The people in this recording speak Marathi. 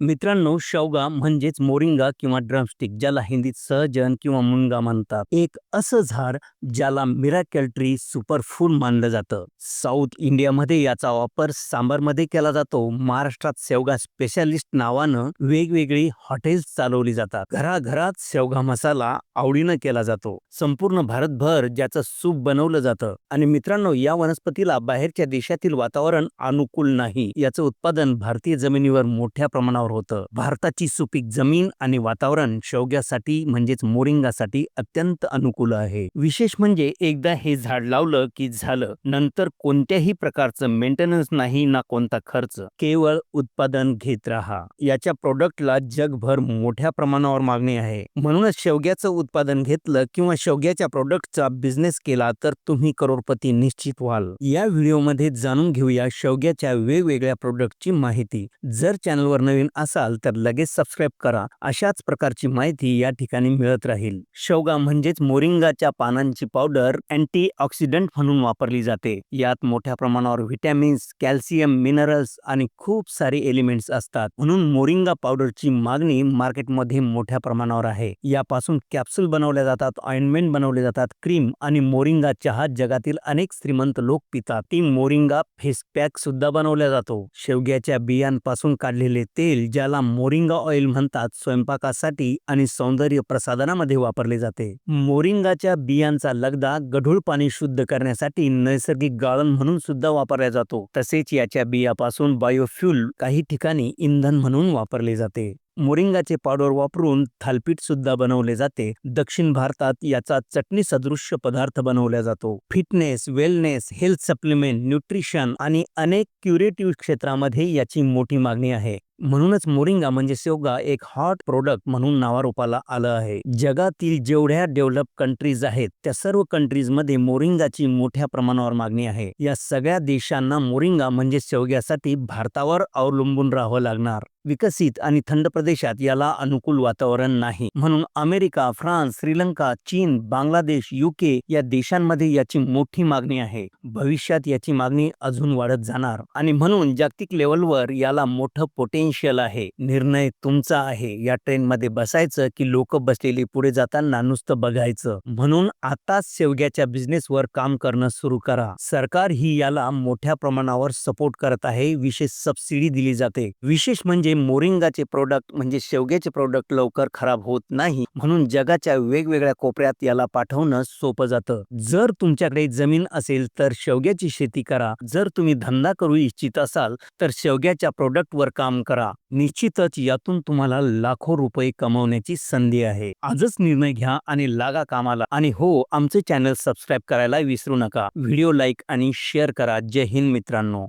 मित्रांनो शेवगा म्हणजेच मोरिंगा किंवा ड्रमस्टिक ज्याला हिंदीत सहजन किंवा मुनगा म्हणतात. एक असं झाड ज्याला मिराकेल ट्री सुपरफूड मानलं जातं. साऊथ इंडियामध्ये याचा वापर सांबारमध्ये केला जातो. महाराष्ट्रात शेवगा स्पेशालिस्ट नावानं वेगवेगळी हॉटेल्स चालवली जातात. घराघरात शेवगा मसाला आवडीनं केला जातो. संपूर्ण भारतभर ज्याचं सूप बनवलं जातं. आणि मित्रांनो या वनस्पतीला बाहेरच्या देशातील वातावरण अनुकूल नाही. याचं उत्पादन भारतीय जमिनीवर मोठ्या प्रमाणावर होतं. भारताची सुपीक जमीन आणि वातावरण शेवग्यासाठी म्हणजेच मोरिंगासाठी अत्यंत अनुकूल आहे. विशेष म्हणजे एकदा हे झाड लावलं की झालं नंतर कोणत्याही प्रकारचं मेंटेनन्स नाही ना कोणता खर्च. केवळ उत्पादन घेत राहा. याच्या प्रोडक्टला जगभर मोठ्या प्रमाणावर मागणी आहे. म्हणूनच शेवग्याचं उत्पादन घेतलं किंवा शेवग्याच्या प्रोडक्टचा बिझनेस केला तर तुम्ही करोडपती निश्चित व्हाल. या व्हिडिओमध्ये जाणून घेऊया शेवग्याच्या वेगवेगळ्या प्रोडक्टची माहिती. जर चॅनलवर नवीन असाल तर लगेच सबस्क्राईब करा. अशाच प्रकारची माहिती या ठिकाणी मिळत राहील. शेवगा म्हणजेच मोरिंगाच्या पानांची पावडर अँटी ऑक्सिडंट म्हणून वापरली जाते. यात मोठ्या प्रमाणावर व्हिटॅमिन्स कॅल्शियम मिनरल्स आणि खूप सारे एलिमेंट्स असतात. म्हणून मोरिंगा पावडरची मागणी मार्केटमध्ये मोठ्या प्रमाणावर आहे. यापासून कॅप्सूल बनवल्या जातात ऑइंटमेंट बनवले जातात क्रीम आणि मोरिंगा चहा जगातील अनेक श्रीमंत लोक पितात. ती मोरिंगा फेस पॅक सुद्धा बनवला जातो. शेवग्याच्या बियांपासून काढलेले तेल ज्याला मोरिंगा ऑइल म्हणतात स्वयंपाकासाठी आणि सौंदर्य प्रसाधनामध्ये वापरले जाते. मोरिंगाच्या बियांचा लगदा गढूळ पाणी शुद्ध करण्यासाठी नैसर्गिक गाळण म्हणून सुद्धा वापरला जातो. तसेच याच्या बियापासून बायोफ्युल काही ठिकाणी इंधन म्हणून वापरले जाते. मोरिंगाचे पावडर वापरून थालपीठ सुद्धा बनवले जाते. दक्षिण भारतात याचा चटणी सदृश्य पदार्थ बनवला जातो. Fitness wellness health supplement nutrition आणि अनेक क्युरेटिव्ह क्षेत्रामध्ये याची मोठी मागणी आहे. म्हणूनच मोरिंगा म्हणजे शेवगा एक हॉट प्रोडक्ट म्हणून नावारूपाला आलं आहे. जगातील जेवढ्या डेव्हलप कंट्रीज आहेत त्या सर्व कंट्रीजमध्ये मोरिंगाची मोठ्या प्रमाणावर मागणी आहे. या सगळ्या देशांना मोरिंगा म्हणजे शेवग्यासाठी भारतावर अवलंबून राहावं लागणार. विकसित आणि थंड प्रदेशात याला अनुकूल वातावरण नाही. म्हणून अमेरिका फ्रान्स श्रीलंका चीन बांगलादेश युके या देशांमध्ये याची मोठी मागणी आहे. भविष्यात याची मागणी अजून वाढत जाणार. आणि म्हणून जागतिक लेवलवर याला मोठं पोटेन्शियल आहे निर्णय तुमचा आहे या ट्रेनमध्ये बसायचं की लोक बसलेली पुढे जाताना नुसतं बघायचं. म्हणून आताच शेवग्याच्या बिझनेसवर काम करणं सुरू करा. सरकार ही याला मोठ्या प्रमाणावर सपोर्ट करत आहे. विशेष सबसिडी दिली जाते. विशेष म्हणजे मोरिंगाचे प्रोडक्ट म्हणजे शेवग्याचे प्रोडक्ट लवकर खराब होत नाही. म्हणून जगाच्या वेगवेगळ्या कोपऱ्यात याला पाठवणं सोपं जातं. जर तुमच्याकडे जमीन असेल तर शेवग्याची शेती करा. जर तुम्ही धंदा करू इच्छित असाल तर शेवग्याच्या प्रोडक्टवर काम करा. करा. निश्चितच यातून तुम्हाला लाखो रुपये कमवण्याची संधी आहे. आजच निर्णय घ्या आणि लागा कामाला. आणि हो आमचे चॅनल सबस्क्राईब करायला विसरू नका. व्हिडिओ लाईक आणि शेअर करा. जय हिंद मित्रांनो.